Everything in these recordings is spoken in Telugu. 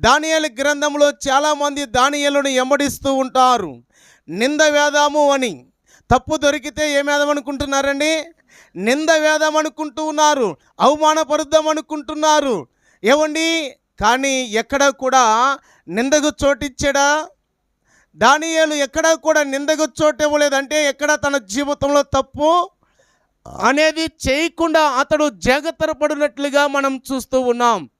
దానియలు గ్రంథంలో చాలామంది దానియలను ఎంబడిస్తూ ఉంటారు. నింద వేదాము అని. తప్పు దొరికితే ఏం అనుకుంటున్నారండి నింద వేదం అనుకుంటూ ఉన్నారు అవమానపరుద్దాం అనుకుంటున్నారు ఏమండి కానీ ఎక్కడ కూడా నిందకు చోటిచ్చాడా? దానియేలు ఎక్కడా కూడా నిందకు చోటు ఇవ్వలేదంటే ఎక్కడ తన జీవితంలో తప్పు అనేది చేయకుండా అతడు జాగ్రత్త పడినట్లుగా మనం చూస్తూ ఉన్నాం.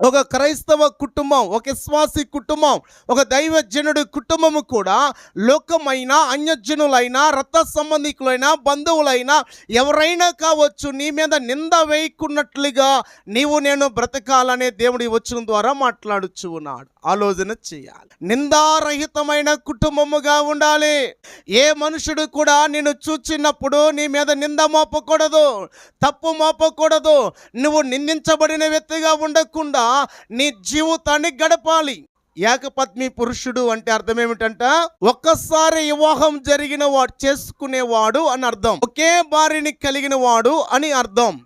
ఒక క్రైస్తవ కుటుంబం ఒక విశ్వాసి కుటుంబం ఒక దైవజనుడి కుటుంబము కూడా లోకమైన అన్యజనులైన రక్త సంబంధికులైన బంధువులైన ఎవరైనా కావచ్చు నీ మీద నింద వేయకున్నట్లుగా నీవు నేను బ్రతకాలనే దేవుడి వచ్చిన ద్వారా మాట్లాడుచు ఉన్నాడు ఆలోచన చేయాలి. నిందారహితమైన కుటుంబముగా ఉండాలి. ఏ మనుషుడు కూడా నిన్ను చూచినప్పుడు నీ మీద నింద మోపకూడదు తప్పు మోపకూడదు. నువ్వు నిందించబడిన వ్యక్తిగా ఉండకుండా నీ జీవితాన్ని గడపాలి. ఏకపత్ని పురుషుడు అంటే అర్థం ఏమిటంట? ఒక్కసారి వివాహం జరిగిన వాడు చేసుకునేవాడు అని అర్థం. ఒకే భార్యని కలిగిన వాడు అని అర్థం.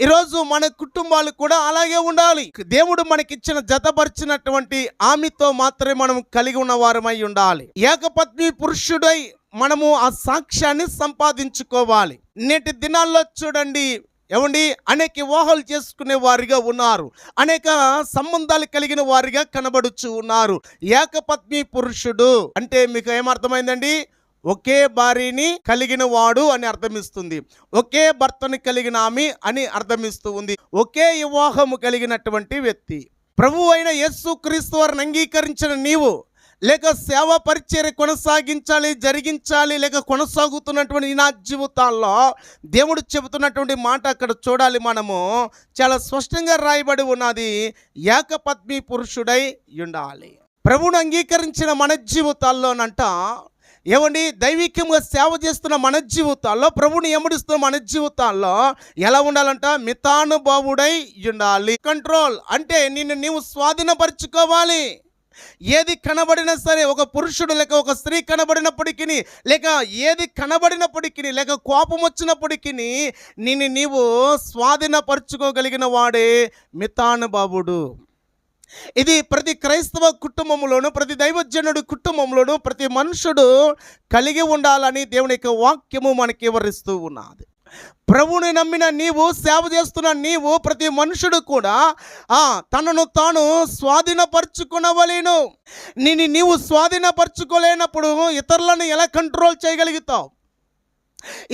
ఈరోజు మన కుటుంబాలు కూడా అలాగే ఉండాలి. దేవుడు మనకిచ్చిన జతపరిచినటువంటి ఆమెతో మాత్రమే మనం కలిగి ఉన్న వారమై ఉండాలి. ఏకపత్ని పురుషుడై మనము ఆ సాక్ష్యాన్ని సంపాదించుకోవాలి. నేటి దినాల్లో చూడండి. ఏమండి? అనేక వివాహాలు చేసుకునే వారిగా ఉన్నారు. అనేక సంబంధాలు కలిగిన వారిగా కనబడుచు ఉన్నారు. ఏకపత్ని పురుషుడు అంటే మీకు ఏమర్థమైందండి? ఒకే భార్యని కలిగిన వాడు అని అర్థమిస్తుంది. ఒకే భర్తని కలిగిన ఆమె అని అర్థమిస్తూ ఉంది ఒకే వివాహము కలిగినటువంటి వ్యక్తి. ప్రభు అయిన యేసు క్రీస్తు వారిని అంగీకరించిన నీవు లేక సేవ పరిచర్య కొనసాగించాలి జరిగించాలి లేక కొనసాగుతున్నటువంటి ఈ నా జీవితాల్లో దేవుడు చెబుతున్నటువంటి మాట అక్కడ చూడాలి మనము. చాలా స్పష్టంగా రాయబడి ఉన్నది ఏకపత్ని పురుషుడై ఉండాలి. ప్రభువును అంగీకరించిన మన జీవితాల్లోనంట ఏమండి? దైవికంగా సేవ చేస్తున్న మన జీవితాల్లో ప్రభుని ఎముడిస్తున్న మన జీవితాల్లో ఎలా ఉండాలంట? మితానుభావుడై ఉండాలి. కంట్రోల్ అంటే నిన్ను నీవు స్వాధీనపరుచుకోవాలి. ఏది కనబడినా సరే ఒక పురుషుడు లేక ఒక స్త్రీ కనబడినప్పటికీ లేక ఏది కనబడినప్పటికీ లేక కోపం వచ్చినప్పటికీ నిన్ను నీవు స్వాధీనపరుచుకోగలిగిన వాడే మితానుభావుడు. ఇది ప్రతి క్రైస్తవ కుటుంబంలోను ప్రతి దైవజనుడు కుటుంబంలోను ప్రతి మనుషుడు కలిగి ఉండాలని దేవుని యొక్క వాక్యము మనకి వివరిస్తూ ఉన్నది. ప్రభుని నమ్మిన నీవు సేవ చేస్తున్న నీవు ప్రతి మనుషుడు కూడా తనను తాను స్వాధీనపరుచుకునవలేను. నిన్ను నీవు స్వాధీనపరుచుకోలేనప్పుడు ఇతరులను ఎలా కంట్రోల్ చేయగలుగుతావు?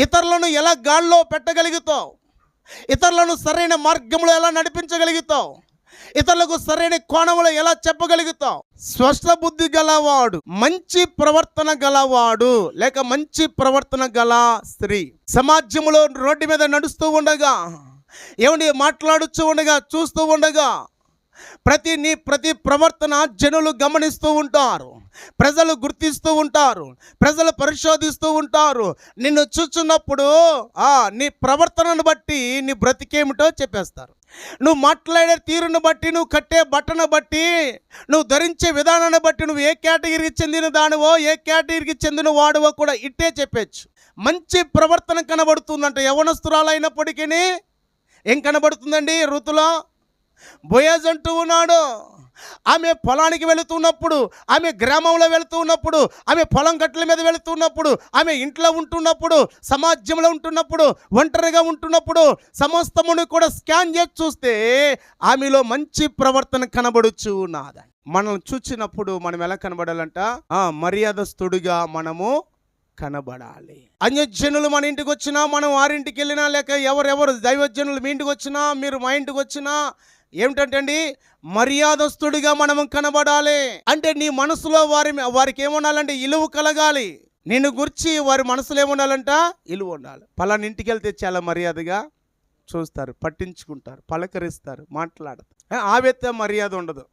ఇతరులను ఎలా గాల్లో పెట్టగలుగుతావు? ఇతరులను సరైన మార్గంలో ఎలా నడిపించగలుగుతావు? ఇతరులకు సరైన కోణంలో ఎలా చెప్పగలుగుతావు స్వస్థ బుద్ధి గలవాడు మంచి ప్రవర్తన గలవాడు లేక మంచి ప్రవర్తన గల స్త్రీ. సమాజంలో రోడ్డు మీద నడుస్తూ ఉండగా ఏమండి మాట్లాడుతూ ఉండగా చూస్తూ ఉండగా ప్రతి నీ ప్రతి ప్రవర్తన జనులు గమనిస్తూ ఉంటారు. ప్రజలు గుర్తిస్తూ ఉంటారు ప్రజలు పరిశోధిస్తూ ఉంటారు. నిన్ను చూచున్నప్పుడు ఆ నీ ప్రవర్తనను బట్టి నీ బ్రతికేమిటో చెప్పేస్తారు. నువ్వు మాట్లాడే తీరును బట్టి నువ్వు కట్టే బట్టను బట్టి నువ్వు ధరించే విధానాన్ని బట్టి నువ్వు ఏ కేటగిరీకి చెందిన దానివో ఏ కేటగిరీకి చెందిన వాడివో కూడా ఇట్టే చెప్పచ్చు. మంచి ప్రవర్తన కనబడుతుందంట. యవనస్తురాలైనప్పటికీ ఏం కనబడుతుందండి ఋతులో? బొయాజ్ అంటూ ఉన్నాడు ఆమె పొలానికి వెళుతున్నప్పుడు ఆమె గ్రామంలో వెళుతున్నప్పుడు ఆమె పొలం గట్ల మీద వెళుతున్నప్పుడు ఆమె ఇంట్లో ఉంటున్నప్పుడు సమాజంలో ఉంటున్నప్పుడు ఒంటరిగా ఉంటున్నప్పుడు సమస్తమును కూడా స్కాన్ చేసి చూస్తే ఆమెలో మంచి ప్రవర్తన కనబడుచు నాదని మనల్ని చూచినప్పుడు మనం ఎలా కనబడాలంట? మర్యాదస్తుడిగా మనము కనబడాలి. అన్యజనులు మన ఇంటికి వచ్చినా మనం వారింటికి వెళ్ళినా లేక ఎవరెవరు దైవజనులు మీ ఇంటికి వచ్చినా మీరు మా ఇంటికి వచ్చినా ఏమిటంటే అండి మర్యాదస్తుడిగా మనం కనబడాలి. అంటే నీ మనసులో వారి వారికి ఏముండాలంటే ఇలువ కలగాలి. నిన్ను గుర్చి వారి మనసులో ఏముండాలంట? ఇలువ ఉండాలి. పలానా ఇంటికి వెళ్తే చాలా మర్యాదగా చూస్తారు పట్టించుకుంటారు పలకరిస్తారు మాట్లాడతారు. ఆవేత్త మర్యాద ఉండదు.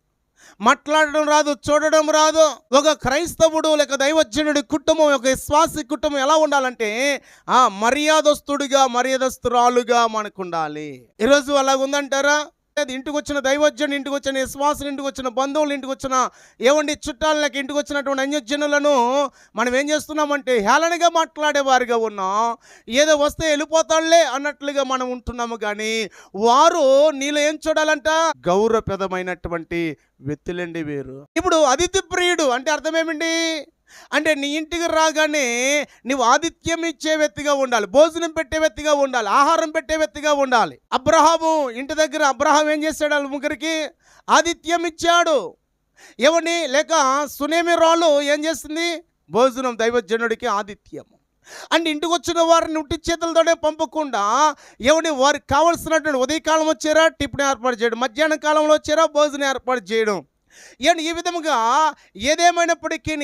మాట్లాడడం రాదు చూడడం రాదు. ఒక క్రైస్తవుడు లేక దైవజనుడి కుటుంబం ఒక విశ్వాసి కుటుంబం ఎలా ఉండాలంటే ఆ మర్యాదస్తుడిగా మర్యాదస్తురాలుగా మనకు ఉండాలి ఈరోజు అలా ఉందంటారా ఇంటికి వచ్చిన దైవజ్ఞుని ఇంటికి వచ్చిన విశ్వాసం ఇంటికి వచ్చిన బంధువులు ఇంటికి వచ్చిన ఏమండి చుట్టాలకి ఇంటికి వచ్చినటువంటి అన్యజనులను మనం ఏం చేస్తున్నామంటే హేళనగా మాట్లాడేవారిగా ఉన్నాం. ఏదో వస్తే వెళ్ళిపోతాడులే అన్నట్లుగా మనం ఉంటున్నాము కానీ వారు నీలో ఏం చూడాలంట? గౌరవప్రదమైనటువంటి వ్యక్తులండి వీరు. ఇప్పుడు అతిథి ప్రియుడు అంటే అర్థం ఏమండి? అంటే నీ ఇంటికి రాగానే నీవు ఆతిథ్యం ఇచ్చే వ్యక్తిగా ఉండాలి భోజనం పెట్టే వ్యక్తిగా ఉండాలి ఆహారం పెట్టే వ్యక్తిగా ఉండాలి. అబ్రహాము ఇంటి దగ్గర అబ్రహాం ఏం చేశాడు వాళ్ళ ముగ్గురికి? ఆతిథ్యం ఇచ్చాడు. ఎవని లేక సునేమి రాళ్ళు ఏం చేస్తుంది? భోజనం దైవజనుడికి ఆతిథ్యం. అండ్ ఇంటికి వచ్చిన వారిని ఉట్టి చేతులతోనే పంపకుండా ఎవరిని? వారికి కావలసినటువంటి ఉదయకాలం వచ్చారా టిఫిన్ ఏర్పాటు చేయడం మధ్యాహ్నం కాలంలో వచ్చారా భోజనం ఏర్పాటు చేయడం. ఏమండి ఈ విధముగా ఏదేమైనప్పటికీ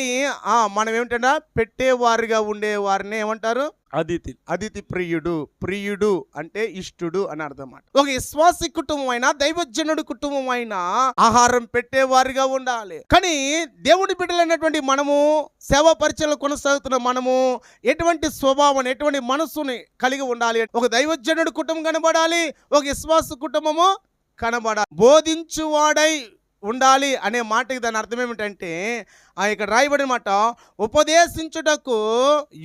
ఆ, మనం ఏమిటంటే పెట్టేవారిగా ఉండే వారిని ఏమంటారు? అతిథి. అతిథి ప్రియుడు ప్రియుడు అంటే ఇష్టుడు అని అర్థం. ఒక విశ్వాసి కుటుంబం అయినా దైవజనుడి కుటుంబం అయినా ఆహారం పెట్టేవారిగా ఉండాలి. కానీ దేవుడి బిడ్డలైనటువంటి మనము సేవా పరిచయలు కొనసాగుతున్న మనము ఎటువంటి స్వభావం ఎటువంటి మనస్సుని కలిగి ఉండాలి. ఒక దైవజనుడి కుటుంబం కనబడాలి ఒక విశ్వాస కుటుంబము కనబడాలి బోధించువాడై ఉండాలి అనే మాటకి దాని అర్థం ఏమిటంటే ఆ ఇక్కడ రాయబడిన మాట ఉపదేశించుటకు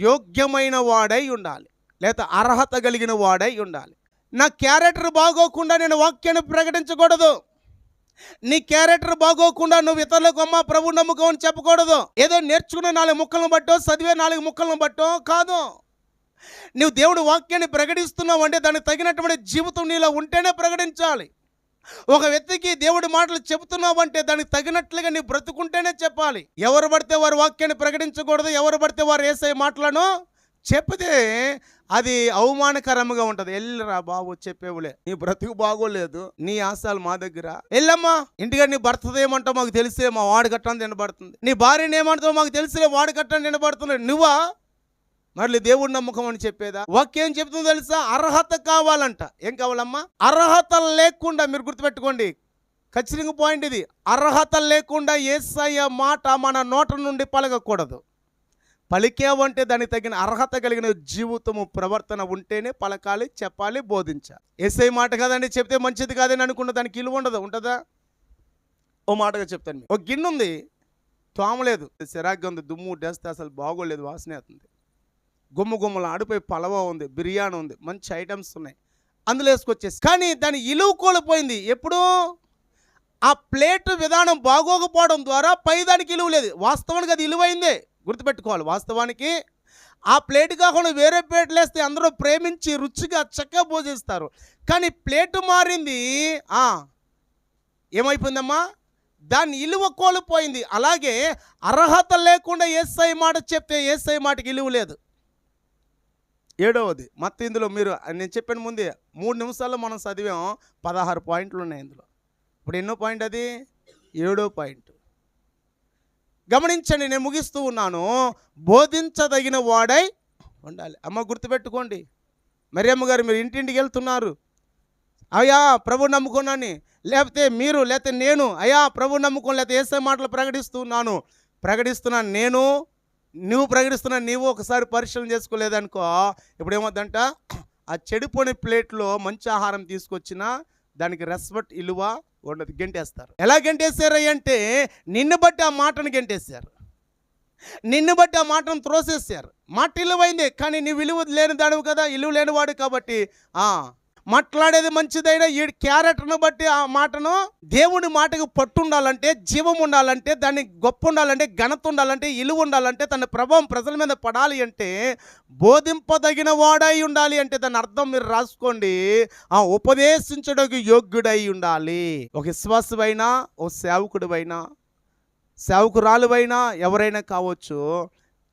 యోగ్యమైన వాడై ఉండాలి లేదా అర్హత కలిగిన వాడై ఉండాలి. నా క్యారెక్టర్ బాగోకుండా నేను వాక్యాన్ని ప్రకటించకూడదు. నీ క్యారెక్టర్ బాగోకుండా నువ్వు ఇతరులకు అమ్మ ప్రభు నమ్మకం అని చెప్పకూడదు. ఏదో నేర్చుకునే నాలుగు ముక్కలను బట్టో చదివే నాలుగు ముక్కలను బట్టో కాదు. నువ్వు దేవుడు వాక్యాన్ని ప్రకటిస్తున్నావు అంటే దానికి తగినటువంటి జీవితం నీలో ఉంటేనే ప్రకటించాలి. ఒక వ్యక్తికి దేవుడి మాటలు చెబుతున్నావంటే దానికి తగినట్లుగా నీ బ్రతుకుంటేనే చెప్పాలి. ఎవరు పడితే వారి వాక్యాన్ని ప్రకటించకూడదు ఎవరు పడితే వారు వేసే మాటలను చెప్తే అది అవమానకరంగా ఉంటది. వెళ్ళరా బాబు చెప్పేవులే. నీ బ్రతుకు బాగోలేదు నీ ఆశాలు మా దగ్గర. వెళ్ళమ్మా ఇంటిగా నీ భర్త ఏమంటావు మాకు తెలిసే మా వాడు కట్టని నిలబడుతుంది నీ భార్యని ఏమంటావు మాకు తెలిసే వాడు కట్టని నిలబడుతుంది నువ్వా? మళ్ళీ దేవుడు నమ్మకం అని చెప్పేదా? వాక్యం చెప్తుందో తెలుసా? అర్హత కావాలంట. ఏం కావాలమ్మా? అర్హత లేకుండా మీరు గుర్తుపెట్టుకోండి. ఖచ్చితంగా పాయింట్ ఇది. అర్హత లేకుండా ఏసయ్య మాట మన నోట నుండి పలకకూడదు. పలికేవంటే దానికి తగిన అర్హత కలిగిన జీవితము ప్రవర్తన ఉంటేనే పలకాలి చెప్పాలి బోధించాలి. ఏసై మాట కాదండి చెప్తే మంచిది కాదని అనుకున్న దానికి ఇలువ ఉండదు. ఉంటుందా? ఓ మాటగా చెప్తాను ఒక గిన్నె ఉంది. తోమలేదు. సిరాగ్గా ఉంది. దుమ్ము డస్ట్ అసలు బాగోలేదు వాసన అవుతుంది గుమ్మ గుమ్మల ఆడిపోయి పలవ ఉంది బిర్యానీ ఉంది మంచి ఐటమ్స్ ఉన్నాయి. అందులో వేసుకొచ్చేసి కానీ దాని ఇలువ కోల్పోయింది. ఎప్పుడు? ఆ ప్లేట్ విధానం బాగోకపోవడం ద్వారా పై దానికి ఇలువ లేదు. వాస్తవానికి అది ఇలువైందే. గుర్తుపెట్టుకోవాలి వాస్తవానికి ఆ ప్లేట్ కాకుండా వేరే ప్లేట్లు వేస్తే అందరూ ప్రేమించి రుచిగా చక్కగా భోజిస్తారు కానీ ప్లేట్ మారింది ఏమైపోయిందమ్మా? దాని ఇలువ కోల్పోయింది. అలాగే అర్హత లేకుండా ఏసై మాట చెప్తే ఏసై మాటకి ఇలువ లేదు. ఏడవది. మొత్తం ఇందులో మీరు నేను చెప్పిన ముందే మూడు నిమిషాల్లో మనం చదివాం పదహారు పాయింట్లు ఉన్నాయి ఇందులో. ఇప్పుడు ఎన్నో పాయింట్ అది? ఏడో పాయింట్. గమనించండి నేను ముగిస్తూ ఉన్నాను. బోధించదగిన వాడై ఉండాలి. అమ్మ గుర్తుపెట్టుకోండి. మరి అమ్మగారు మీరు ఇంటింటికి వెళ్తున్నారు. అయ్యా ప్రభు నమ్ముకున్నాను లేకపోతే మీరు లేకపోతే నేను అయ్యా ప్రభు నమ్ముకోని లేకపోతే ఏసే మాటలు ప్రకటిస్తున్నాను ప్రకటిస్తున్నాను నేను నువ్వు ప్రకటిస్తున్నా నీవు ఒకసారి పరిశీలన చేసుకోలేదనుకో ఇప్పుడు ఏమవుద్దంట ఆ చెడిపోని ప్లేట్లో మంచి ఆహారం తీసుకొచ్చినా దానికి రెస్పెక్ట్ ఇలువ ఉండదు గెంటేస్తారు. ఎలా గెంటేశారు అంటే నిన్ను బట్టి ఆ మాటను గెంటేశారు. నిన్ను బట్టి ఆ మాటను త్రోసేశారు. మాట ఇలువైంది కానీ నీ విలువ లేని దానివి కదా ఇలువ లేనివాడు కాబట్టి ఆ మాట్లాడేది మంచిదైనా ఈ క్యారెక్టర్ను బట్టి ఆ మాటను దేవుని మాటకు పట్టు ఉండాలంటే జీవం ఉండాలంటే దాన్ని గొప్ప ఉండాలంటే ఘనత ఉండాలంటే ఇలువ ఉండాలంటే తన ప్రభావం ప్రజల మీద పడాలి అంటే బోధింపదగిన వాడై ఉండాలి అంటే దాని అర్థం మీరు రాసుకోండి. ఆ ఉపదేశించడానికి యోగ్యుడై ఉండాలి. ఒక విశ్వాసమైనా ఓ సేవకుడివైనా సేవకురాలువైనా ఎవరైనా కావచ్చు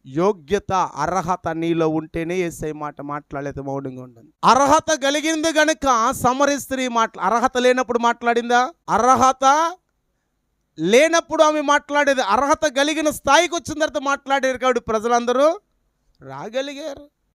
యోగ్యత అర్హత నీలో ఉంటేనే ఏసై మాట మాట్లాడలేదు మౌనంగా ఉంటుంది అర్హత కలిగింది గనుక సమర స్త్రీ మాట్లా అర్హత లేనప్పుడు మాట్లాడిందా? అర్హత లేనప్పుడు ఆమె మాట్లాడేది అర్హత కలిగిన స్థాయికి వచ్చిన తర్వాత మాట్లాడారు కాబట్టి ప్రజలందరూ రాగలిగారు.